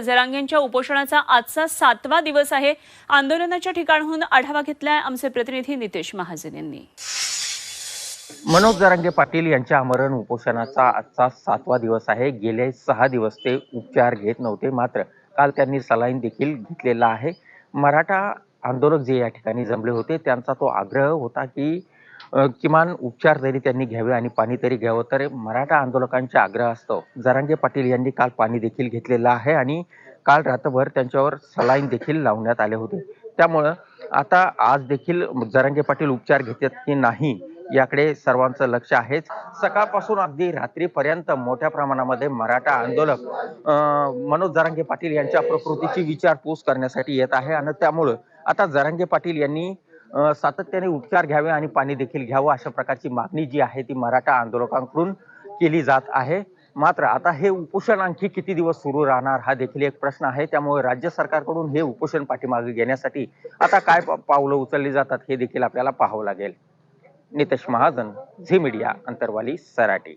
जरांगेंच्या उपोषणाचा आजचा सातवा दिवस आहे. आंदोलनाच्या ठिकाणहून आढावा घेतलाय आमचे प्रतिनिधी नितेश महाजन यांनी. मनोज जरांगे पाटील यांच्या आमरण उपोषणाचा आजचा सातवा दिवस आहे. गेले सहा दिवस ते उपचार घेत नव्हते मात्र काल त्यांनी सलाईन देखील घेतलेला आहे. मराठा आंदोलक जे या ठिकाणी जमले होते त्यांचा तो आग्रह होता की किमान उपचार जरी त्यांनी घ्यावे आणि पाणी तरी घ्यावं. तर मराठा आंदोलकांच्या आग्रह असतो. जरांगे पाटील यांनी काल पाणी देखील घेतलेलं आहे आणि काल रात्रभर त्यांच्यावर सलाईन देखील लावण्यात आले होते. त्यामुळं आता आज देखील जरांगे पाटील उपचार घेतात की नाही याकडे सर्वांचं लक्ष आहेच. सकाळपासून अगदी रात्रीपर्यंत मोठ्या प्रमाणामध्ये मराठा आंदोलक मनोज जरांगे पाटील यांच्या प्रकृतीची विचारपूस करण्यासाठी येत आहे. आणि त्यामुळं आता जरांगे पाटील यांनी सातत्याने उपचार घ्यावे आणि पाणी देखील घ्यावं अशा प्रकारची मागणी जी आहे ती मराठा आंदोलकांकडून केली जात आहे. मात्र आता हे उपोषण आणखी किती दिवस सुरू राहणार हा देखील एक प्रश्न आहे. त्यामुळे राज्य सरकारकडून हे उपोषण पाठीमागे घेण्यासाठी आता काय पावलं उचलली जातात हे देखील आपल्याला पाहावं लागेल. नितेश महाजन झी मीडिया अंतरवाली सराटी.